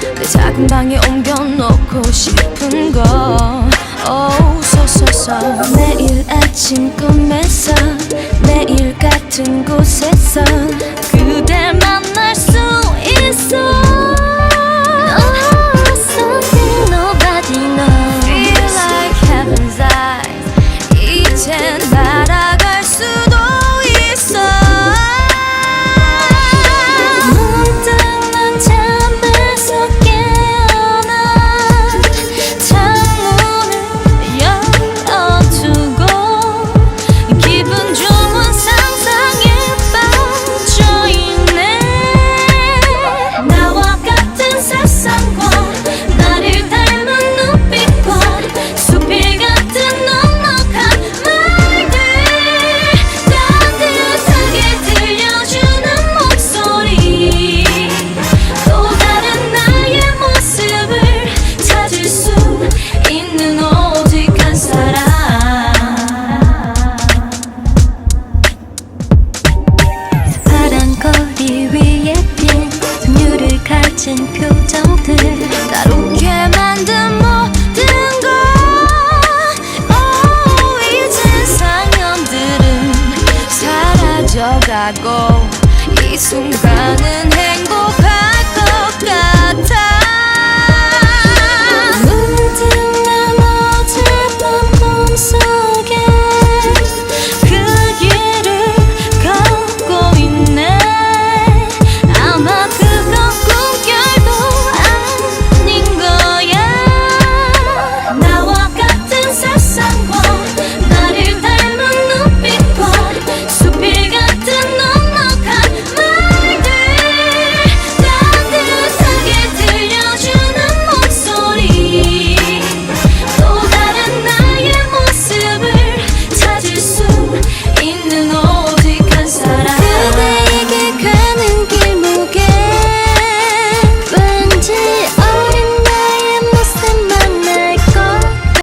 내 작은 방에 옮겨놓고 싶은 거 oh, so, so, so. 매일 아침 꿈에서 매일 같은 곳에서 멈춘 표정들 날 웃게 만든 모든 것 oh, 이젠 상념들은 사라져가고 이 순간은 행복한